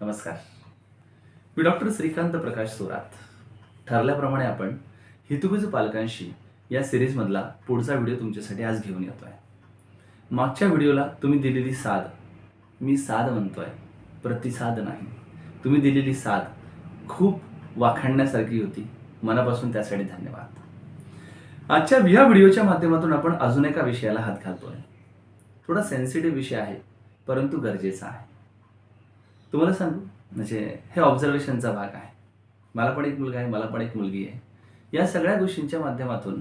नमस्कार. मी डॉक्टर श्रीकांत प्रकाश सोरात. ठरल्याप्रमाणे आपण हितुगज पालकांशी या सिरीजमधला पुढचा व्हिडिओ तुमच्यासाठी आज घेऊन येतो आहे मागच्या व्हिडिओला तुम्ही दिलेली साथ मी साध आहे प्रतिसाद नाही. तुम्ही दिलेली साथ खूप वाखाणण्यासारखी होती. मनापासून त्यासाठी धन्यवाद. आजच्या या व्हिडिओच्या माध्यमातून आपण अजून एका विषयाला हात घालतो आहे थोडा सेन्सिटिव्ह विषय आहे परंतु गरजेचा आहे. तुम्हाला सांगू? म्हणजे हे ऑब्झर्वेशनचा भाग आहे. मला पण एक मुलगा आहे मला पण एक मुलगी आहे. या सगळ्या गोष्टींच्या माध्यमातून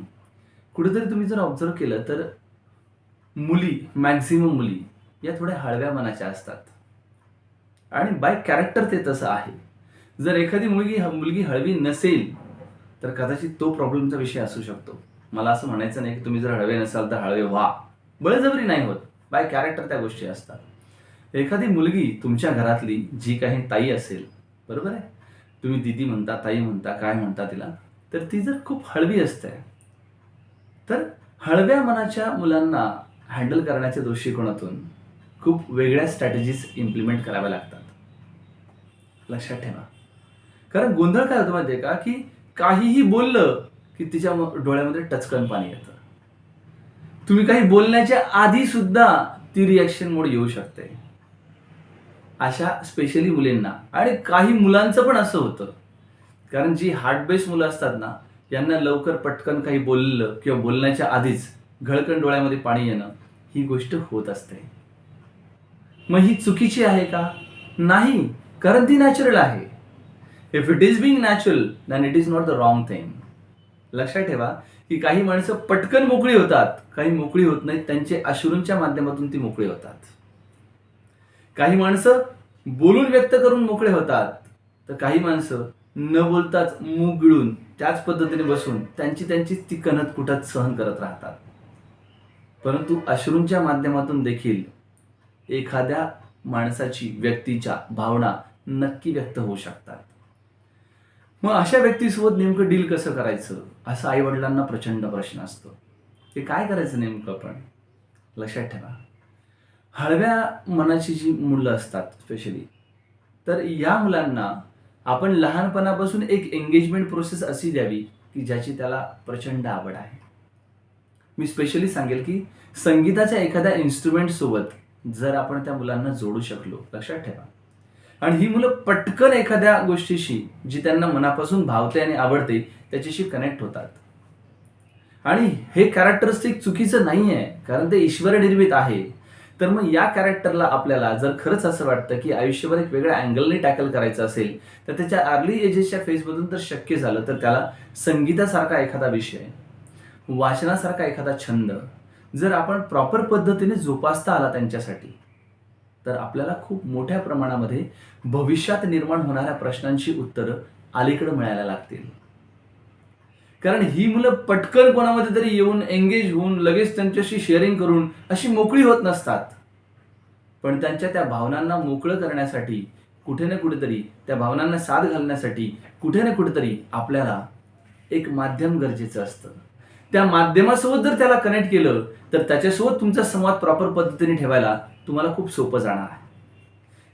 कुठेतरी तुम्ही जर ऑब्झर्व केलं तर मुली मॅक्झिमम मुली या थोड्या हळव्या मनाच्या असतात. आणि बाय कॅरेक्टर ते तसं आहे. जर एखादी मुलगी मुलगी हळवी नसेल तर कदाचित तो प्रॉब्लेमचा विषय असू शकतो. मला असं म्हणायचं नाही की तुम्ही जर हळवे नसाल तर हळवे व्हा. बळजबरी नाही होत. बाय कॅरेक्टर त्या गोष्टी असतात. एखादी मुलगी तुमच्या घरातली जी काही ताई असेल बरोबर आहे? तुम्ही दिदी म्हणता ताई म्हणता काय म्हणता तिला तर ती जर खूप हळवी असते तर हळव्या मनाच्या मुलांना हँडल करण्याच्या दृष्टिकोनातून खूप वेगळ्या स्ट्रॅटेजीज इम्प्लिमेंट कराव्या लागतात. लक्षात ठेवा. कारण गोंधळ काय होतो माहिती का? की काहीही बोललं की तिच्या डोळ्यामध्ये टचकन पाणी येतं. तुम्ही काही बोलण्याच्या आधी सुद्धा ती रिॲक्शन मोड येऊ शकते. अशा स्पेशली मुलींना. आणि काही मुलांचं पण असं होतं. कारण जी हार्ट बेस मुलं असतात ना यांना लवकर पटकन काही बोललं किंवा बोलण्याच्या आधीच घळकण डोळ्यामध्ये पाणी येणं ही गोष्ट होत असते. मग ही चुकीची आहे का? नाही. कारण ती नॅचरल आहे. If it is being natural then it is not the wrong thing लक्षात ठेवा की काही माणसं पटकन मोकळी होतात. काही मोकळी होत नाहीत त्यांचे अश्रूंच्या माध्यमातून ती मोकळी होतात. काही माणसं बोलून व्यक्त करून मोकळे होतात. तर काही माणसं न बोलताच मूग गिळून त्याच पद्धतीने बसून त्यांची त्यांची ती कणत कुठत सहन करत राहतात. परंतु अश्रूंच्या माध्यमातून देखील एखाद्या माणसाची व्यक्तीच्या भावना नक्की व्यक्त होऊ शकतात. मग अशा व्यक्तीसोबत नेमकं डील कसं करायचं? असं आई वडिलांना प्रचंड प्रश्न असतो. ते काय करायचं नेमकं आपण? लक्षात ठेवा. हळव्या मनाची जी मुलं असतात स्पेशली तर या मुलांना आपण लहानपणापासून एक एंगेजमेंट प्रोसेस अशी द्यावी की ज्याची त्याला प्रचंड आवड आहे. मी स्पेशली सांगेल की संगीताच्या एखाद्या इन्स्ट्रुमेंट सोबत जर आपण त्या मुलांना जोडू शकलो लक्षात ठेवा. आणि ही मुलं पटकन एखाद्या गोष्टीशी जी त्यांना मनापासून भावते आणि आवडते त्याच्याशी कनेक्ट होतात. आणि हे कॅरेक्टरिस्टिक चुकीचं नाही आहे कारण ते ईश्वर निर्मित आहे. तर मग या कॅरेक्टरला आपल्याला जर खरंच असं वाटतं की आयुष्यभर एक वेगळ्या अँगलने टॅकल करायचं असेल तर त्याच्या अर्ली एजेसच्या फेजमधून तर शक्य झालं. तर त्याला संगीतासारखा एखादा विषय वाचनासारखा एखादा छंद जर आपण प्रॉपर पद्धतीने जोपासता आला त्यांच्यासाठी तर आपल्याला खूप मोठ्या प्रमाणामध्ये भविष्यात निर्माण होणाऱ्या प्रश्नांची उत्तरं अलीकडे मिळायला लागतील. कारण ही मुलं पटकन कोणामध्ये तरी येऊन एंगेज होऊन लगेच त्यांच्याशी शेअरिंग करून अशी मोकळी होत नसतात. पण त्यांच्या त्या भावनांना मोकळं करण्यासाठी कुठे ना कुठेतरी त्या भावनांना साथ घालण्यासाठी कुठे ना कुठेतरी आपल्याला एक माध्यम गरजेचं असतं. त्या माध्यमासोबत जर त्याला कनेक्ट केलं तर त्याच्यासोबत तुमचा संवाद प्रॉपर पद्धतीने ठेवायला तुम्हाला खूप सोपं जाणार आहे.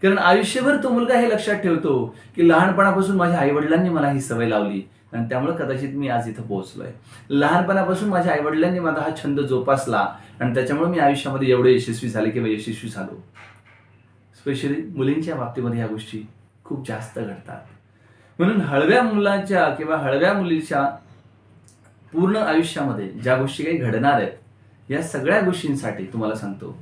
कारण आयुष्यभर तो मुलगा हे लक्षात ठेवतो की लहानपणापासून माझ्या आईवडिलांनी मला ही सवय लावली. आणि त्यामुळे कदाचित मी आज इथं पोहोचलोय. लहानपणापासून माझ्या आईवडिलांनी माझा हा छंद जोपासला आणि त्याच्यामुळे मी आयुष्यामध्ये एवढे यशस्वी झाले किंवा यशस्वी झालो. स्पेशली मुलींच्या बाबतीमध्ये ह्या गोष्टी खूप जास्त घडतात. म्हणून हळव्या मुलाच्या किंवा हळव्या मुलीच्या पूर्ण आयुष्यामध्ये ज्या गोष्टी काही घडणार आहेत या सगळ्या गोष्टींसाठी तुम्हाला सांगतो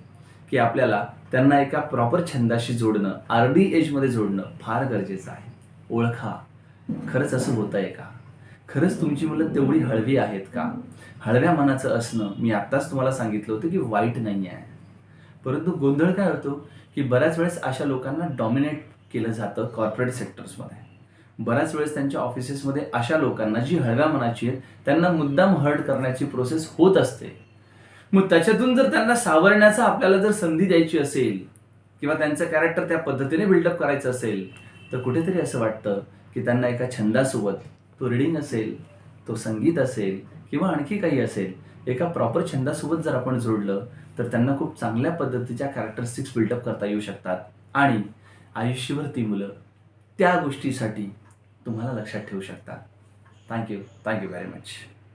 की आपल्याला त्यांना एका प्रॉपर छंदाशी जोडणं आर डी एजमध्ये जोडणं फार गरजेचं आहे. ओळखा. खरंच असं होत आहे का? खरंच तुमची मुलं तेवढी हळवी आहेत का? हळव्या मनाचं असणं मी आत्ताच तुम्हाला सांगितलं होतं की वाईट नाही आहे. परंतु गोंधळ काय होतो? की बऱ्याच वेळेस अशा लोकांना डॉमिनेट केलं जातं कॉर्पोरेट सेक्टर्समध्ये बऱ्याच वेळेस त्यांच्या ऑफिसेसमध्ये अशा लोकांना जी हळव्या मनाची आहे त्यांना मुद्दाम हर्ट करण्याची प्रोसेस होत असते. मग त्याच्यातून जर त्यांना सावरण्याचा आपल्याला जर संधी द्यायची असेल किंवा त्यांचं कॅरेक्टर त्या पद्धतीने बिल्डअप करायचं असेल तर कुठेतरी असं वाटतं की त्यांना एका छंदासोबत तो रिडिंग असेल तो संगीत असेल किंवा आणखी काही असेल एका प्रॉपर छंदासोबत जर आपण जोडलं तर त्यांना खूप चांगल्या पद्धतीच्या कॅरेक्टरिस्टिक्स बिल्डअप करता येऊ शकतात. आणि आयुष्यभर ती मुलं त्या गोष्टीसाठी तुम्हाला लक्षात ठेवू शकतात. Thank you thank you very much